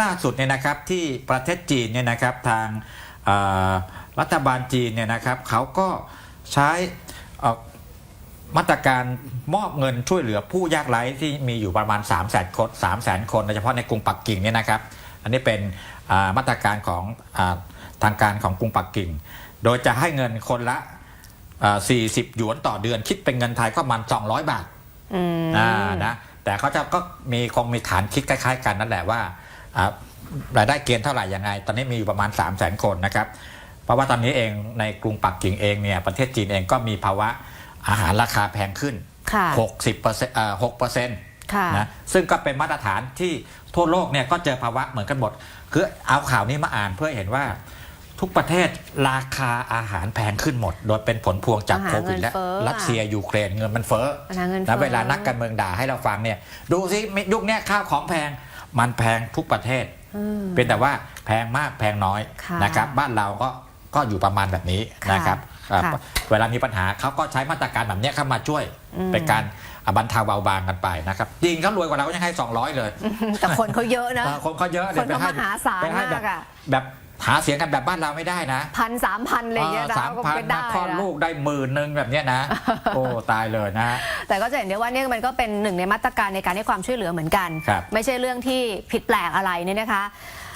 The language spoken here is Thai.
ล่าสุดเนี่ยนะครับที่ประเทศจีนเนี่ยนะครับทางเอ่อรัฐบาลจีนเนี่ยนะครับเขาก็ใช้เอ่อมาตรการมอบเงินช่วยเหลือผู้ยากไร้ที่มีอยู่ประมาณ 3 0 0 0 0 0 คน3 0 0 0 0 คนโดยเฉพาะในกรุงปักกิ่งเนี่ยนะครับ อันนี้เป็นอ่ามาตรการของอาทางการของกรุงปักกิ่ง โดยจะให้เงินคนละอ่า40 หยวนต่อเดือนคิดเป็นเงินไทยก็ประมาณ200 บาทอืมอ่านะแต่เขาจะก็มีคงมีฐานคิดคล้าย ๆ กันนั่นแหละว่าอ่า รายได้เกณฑ์เท่าไหร่ยังไง ตอนนี้มีอยู่ประมาณ 3 0 0 0 0 0 คนนะครับ เพราะว่าตอนนี้เองในกรุงปักกิ่งเองเนี่ยประเทศจีนเองก็มีภาวะอาหารราคาแพงขึ้นค่ะ60เปอร์เซ็นต์อ่า6เปอร์เซ็นต์ค่ะนะซึ่งก็เป็นมาตรฐานที่ทั่วโลกเนี่ยก็เจอภาวะเหมือนกันหมด คือเอาข่าวนี้มาอ่านเพื่อเห็นว่า ทุกประเทศราคาอาหารแพงขึ้นหมด โดยเป็นผลพวงจากอาหารโควิดและเงินเฟ้อรัสเซียยูเครนเงินมันเฟ้อปัญหาเงินนะเฟ้อเวลานักการเมืองด่าให้เราฟังเนี่ย ดูสิยุคเนี้ยข้าวของแพงมันแพงทุกประเทศอืมเป็นแต่ว่าแพงมากแพงน้อยค่ะนะครับ บ้านเราก็ก็อยู่ประมาณแบบนี้ค่ะนะครับค่ะอ่าเวลามีปัญหาเขาก็ใช้มาตรการแบบเนี้ยเข้ามาช่วยอืมเป็นการอะบรรเทาเบาบางกันไปนะครับจริงเขารวยกว่าเราก็ยังให้ 200 เลย แต่คนเขาเยอะนะเออคนเขาเยอะคนเขาให้มหาศาลไปให้แบบมากอะแบบ หาเสียงกันแบบบ้านเราไม่ได้นะพันสามพันอะไรอย่างเงี้ยนะสามก็พันเป็นมาได้คลอดนะลูกได้หมื่นหนึ่งแบบเนี้ยนะ โอ้ตายเลยนะฮะแต่ก็จะเห็นได้ว่าเนี่ยมันก็เป็นหนึ่งในมาตรการในการให้ความช่วยเหลือเหมือนกันครับไม่ใช่เรื่องที่ผิดแปลกอะไรเนี่ยนะคะ